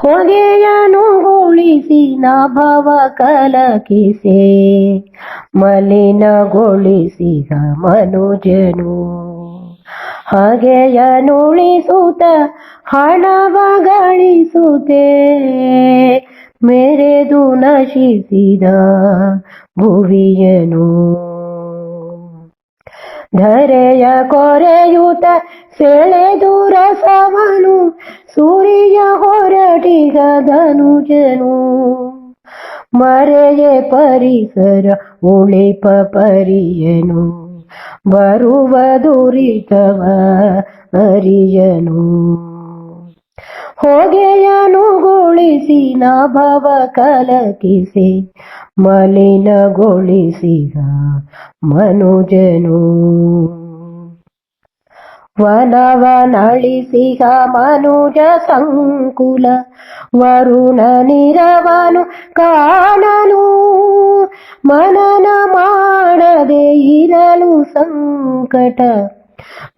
ಹೊಗೆಯನುಗೊಳಿಸಿ ನಾಭವ ಕಲಕಿಸೆ, ಮಲಿನಗೊಳಿಸಿದ ಮನುಜನು. ಹಾಗೆಯನುಳಿಸುತ್ತ ಹಣವ ಗಳಿಸುತ್ತೆ ಮೆರೆದು ನಶಿಸಿದ ಭುವಿಯನು. ಧರೆಯ ಕೊರೆಯುತ ಸೆಳೆದು ರಸವನು ಸೂರ್ಯ ಹೊರಟಿಗ ಧನುಜನು ಮರೆಯ ಪರಿಸರ ಉಳಿಪ ಪರಿಯನು. ಬರುವ ದುರಿತವ ಅರಿಯನು. ಹೊಗೆಯನುಗೊಳಿಸಿ ನಾಭವ ಕಲಕಿಸಿ ಮಲಿನಗೊಳಿಸಿದ ಮನುಜನು. ವನವನಳಿಸಿಗ ಮನುಜ ಸಂಕುಲ, ವರುಣ ನಿರವನು ಕಾಣನು ಮನನ ಮಾಡದೆ ಇರಲು ಸಂಕಟ,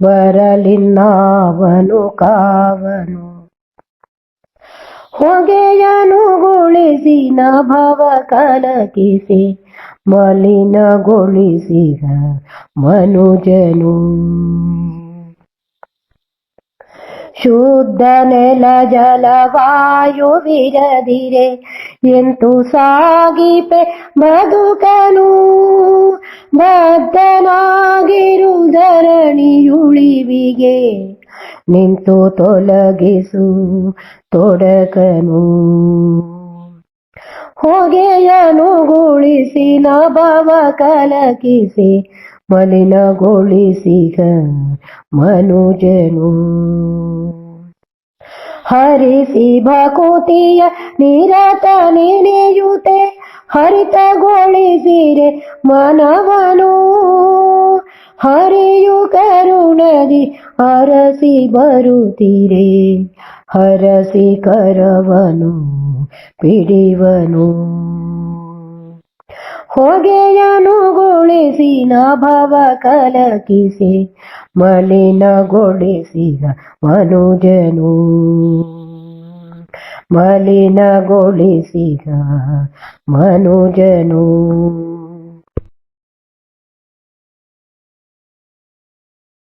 ಬರಲಿನ್ನಾವನು ಕಾವನು. ಹೊಗೆಯನುಗೊಳಿಸಿ ನಭವ ಕಲಕಿಸಿ, ಮಲಿನಗೊಳಿಸಿದ ಮನುಜನು. ಶುದ್ಧ ನೆಲ ಜಲವಾಯುವಿರದಿರೆ. ಎಂತು ಸಾಗಿಪೆ ಬದುಕನು ಬದ್ಧನಾಗಿರುವುದರಣಿಯುಳಿವಿಗೆ ನಿಂತು ತೊಲಗಿಸು ತೊಡಕನು. ಹೊಗೆಯನುಗೊಳಿಸಿ ನಭವ ಕಲಕಿಸಿ ಮಲಿನಗೊಳಿಸಿಗ ಮನುಜನು. ಹರಿಸಿ ಭಕುತಿಯ ನಿರತ ನೆನೆಯುತ್ತೆ ಹರಿತಗೊಳಿಸಿರೆ ಮನವನು. ಹರಿಯು ಕರುಣದಿ ಅರಸಿ ಬರುತ್ತೀರೆ, ಹರಸಿ ಕರವನು, ಪಿಡಿವನು. ಹೊಗೆಯನುಗೊಳಿಸಿ ನಭವ ಕಲಕಿಸಿ ಮಲಿನಗೊಳಿಸಿದ ಮನುಜನು. ಮಲಿನಗೊಳಿಸಿದ ಮನುಜನು.